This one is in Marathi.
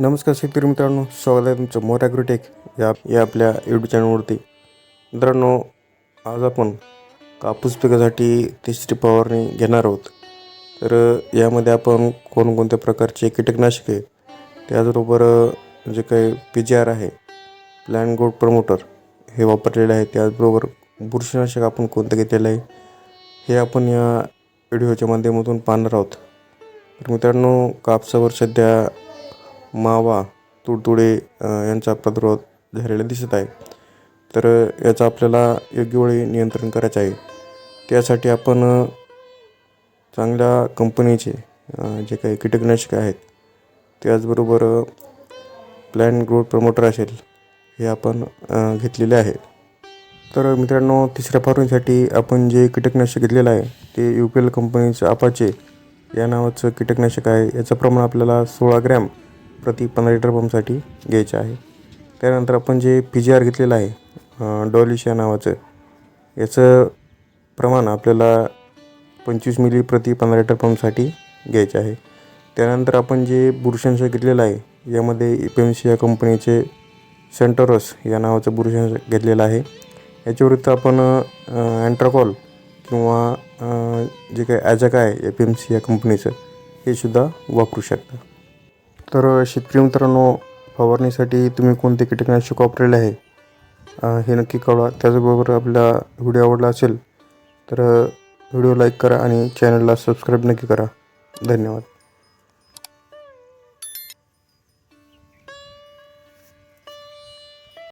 नमस्कार शेतकरी मित्रांनो स्वागत आहे तुमचं मोर ॲग्रोटेक या या आपल्या यूट्यूब चॅनलवरती मित्रांनो आज आपण कापूस पिकासाठी तिसरी फवारणी घेणार आहोत. तर यामध्ये आपण कोणकोणत्या प्रकारचे कीटकनाशके त्याचबरोबर जे काही पी जी आर आहे प्लॅन गोड प्रमोटर हे वापरलेले आहे. त्याचबरोबर बुरशीनाशक आपण कोणतं घेतलेलं आहे हे आपण या व्हिडिओच्या माध्यमातून पाहणार आहोत. तर मित्रांनो कापसावर सध्या मावा तुडतुडे यांचा प्रादुर्भाव झालेला दिसत आहे. तर याचा याचं आपल्याला योग्य वेळी नियंत्रण करायचं आहे. त्यासाठी आपण चांगल्या कंपनीचे जे काही कीटकनाशक आहेत त्याचबरोबर प्लॅन ग्रोथ प्रमोटर असेल हे आपण घेतलेले आहे. तर मित्रांनो तिसऱ्या फवारणीसाठी आपण जे कीटकनाशक घेतलेलं आहे ते यू पी एल कंपनीचं अपाचे या नावाचं कीटकनाशक आहे. याचं प्रमाण आपल्याला सोळा ग्रॅम प्रति पंधरा लिटर पंपसाठी घ्यायचं आहे. त्यानंतर आपण जे पी जी आर घेतलेलं आहे डॉलिशिया डॉलिश या नावाचं याचं प्रमाण आपल्याला पंचवीस मिली प्रति पंधरा लिटर पंपसाठी घ्यायचे आहे. त्यानंतर आपण जे बुरशीनाशक घेतलेलं आहे यामध्ये ए पी एम सी या कंपनीचे सेंटोरस या नावाचं बुरशीनाशक घेतलेलं आहे. याच्या आपण अँट्राकॉल किंवा जे काही ॲजाका आहे ए पी एम सी या कंपनीचं हे सुद्धा वापरू शकता. तर शेतकरी मित्रांनो फवारणीसाठी तुम्ही कोणते कीटकनाशक वापरलेले आहे? हे नक्की कळवा. त्याचबरोबर आपला व्हिडिओ आवडला असेल तर व्हिडिओ लाईक करा आणि चॅनलला सबस्क्राईब नक्की करा. धन्यवाद.